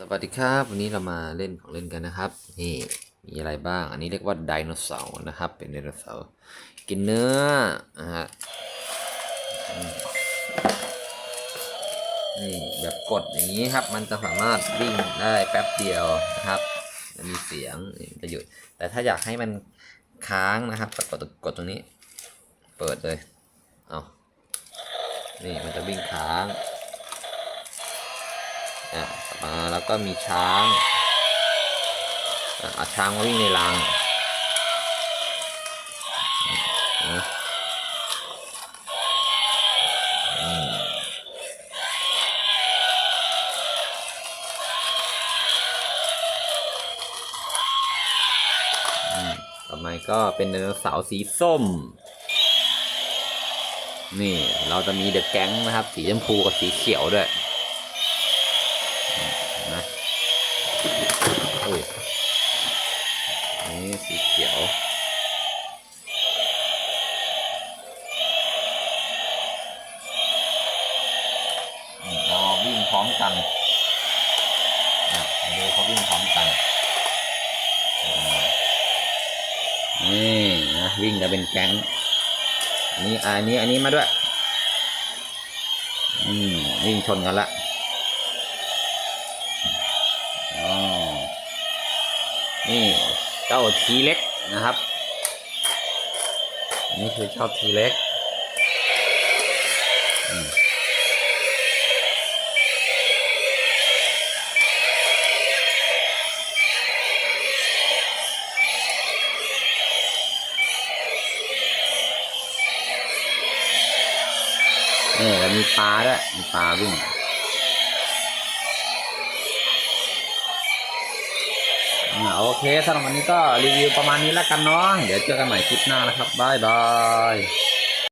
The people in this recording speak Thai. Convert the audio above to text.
สวัสดีครับ วันนี้เรามาเล่นของเล่นกันนะครับ นี่มีอะไรบ้าง อันนี้เรียกว่าไดโนเสาร์นะครับ เป็นไดโนเสาร์กินเนื้อนะฮะนี่แบบกดอย่างนี้ครับ มันจะสามารถวิ่งได้แป๊บเดียวนะครับมีเสียงจะหยุด แต่ถ้าอยากให้มันค้างนะครับกดกดตรงนี้ เปิดเลย เอานี่มันจะวิ่งค้าง อะมาแล้วก็มีช้างอะเอาช้างมาวิ่งในรังอืมอืมต่อมาก็เป็นไดโนเสาร์สีส้ม นี่เราจะมีเดอะแก๊งนะครับ สีชมพูกับสีเขียวด้วย นะอุ้ยอันนี้สีเขียว เราวิ่งพร้อมกันอะดูเขาวิ่งพร้อมกัน นี่นะวิ่งกันเป็นแก๊งอันนี้อันนี้อันนี้มาด้วย อืมวิ่งชนกันละ นี่เจ้าทีเล็กนะครับ นี่คือเจ้าทีเล็กอืมนี่แล้วมีปลาด้วยมีปลาวิ่ง โอเคสำหรับวันนี้ก็รีวิวประมาณนี้แล้วกันเนาะเดี๋ยวเจอกันใหม่คลิปหน้านะครับบ๊ายบาย